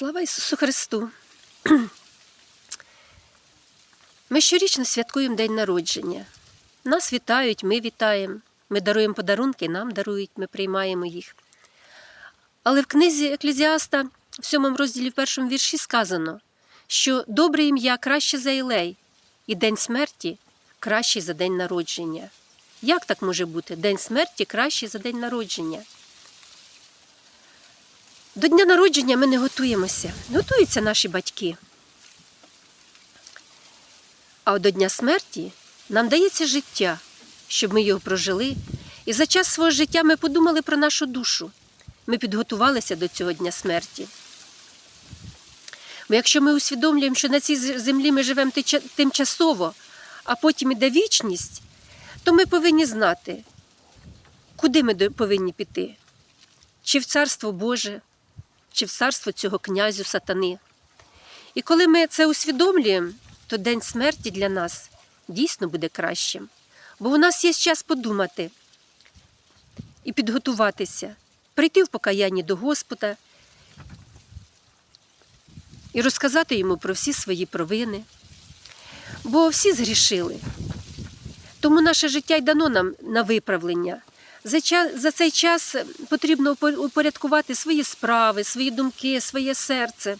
Слава Ісусу Христу! Ми щорічно святкуємо День народження. Нас вітають, ми вітаємо. Ми даруємо подарунки, нам дарують, ми приймаємо їх. Але в книзі Еклезіаста, в сьомому розділі в першому вірші сказано, що добре ім'я краще за Ілей, і день смерті кращий за день народження. Як так може бути? День смерті кращий за день народження. До дня народження ми не готуємося. Готуються наші батьки. А до дня смерті нам дається життя, щоб ми його прожили. І за час свого життя ми подумали про нашу душу. Ми підготувалися до цього дня смерті. Бо якщо ми усвідомлюємо, що на цій землі ми живемо тимчасово, а потім іде вічність, то ми повинні знати, куди ми повинні піти. Чи в Царство Боже, чи в царство цього князю сатани. І коли ми це усвідомлюємо, то день смерті для нас дійсно буде кращим. Бо у нас є час подумати і підготуватися, прийти в покаянні до Господа і розказати йому про всі свої провини. Бо всі згрішили. Тому наше життя й дано нам на виправлення. За, цей час потрібно упор- упорядкувати свої справи, свої думки, своє серце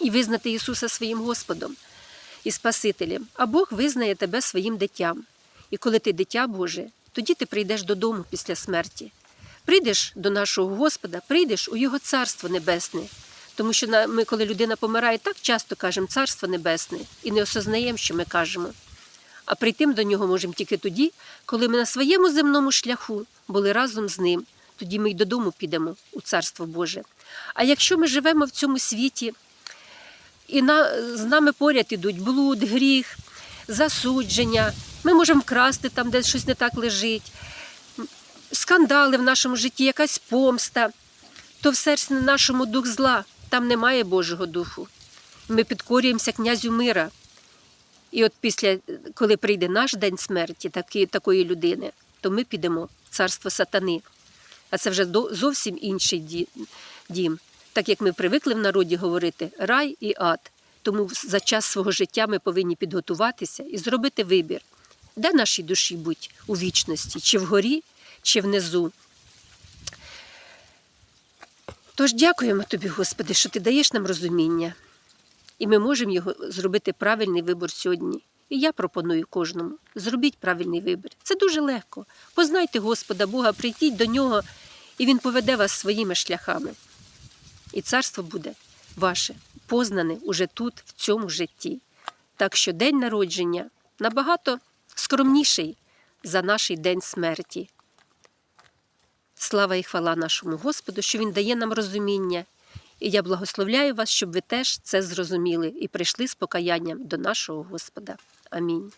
і визнати Ісуса своїм Господом і Спасителем, а Бог визнає тебе своїм дитям. І коли ти дитя Боже, тоді ти прийдеш додому після смерті. Прийдеш до нашого Господа, прийдеш у Його Царство Небесне. Тому що ми, коли людина помирає, так часто кажемо Царство Небесне і не осознаємо, що ми кажемо. А прийти до нього можемо тільки тоді, коли ми на своєму земному шляху були разом з ним. Тоді ми й додому підемо у Царство Боже. А якщо ми живемо в цьому світі, і на, з нами поряд ідуть блуд, гріх, засудження, ми можемо вкрасти там, де щось не так лежить, скандали в нашому житті, якась помста, то в серці нашому дух зла, там немає Божого духу. Ми підкорюємося князю мира. І от після, коли прийде наш день смерті, таки, такої людини, то ми підемо в царство сатани. А це вже зовсім інший дім. Так як ми привикли в народі говорити рай і ад. Тому за час свого життя ми повинні підготуватися і зробити вибір, де нашій душі будь у вічності, чи вгорі, чи внизу. Тож дякуємо тобі, Господи, що ти даєш нам розуміння. І ми можемо його зробити правильний вибір сьогодні. І я пропоную кожному зробіть правильний вибір. Це дуже легко. Познайте Господа Бога, прийдіть до нього, і Він поведе вас своїми шляхами. І царство буде ваше, познане уже тут, в цьому житті. Так що день народження набагато скромніший за наш день смерті. Слава і хвала нашому Господу, що Він дає нам розуміння. І я благословляю вас, щоб ви теж це зрозуміли і прийшли з покаянням до нашого Господа. Амінь.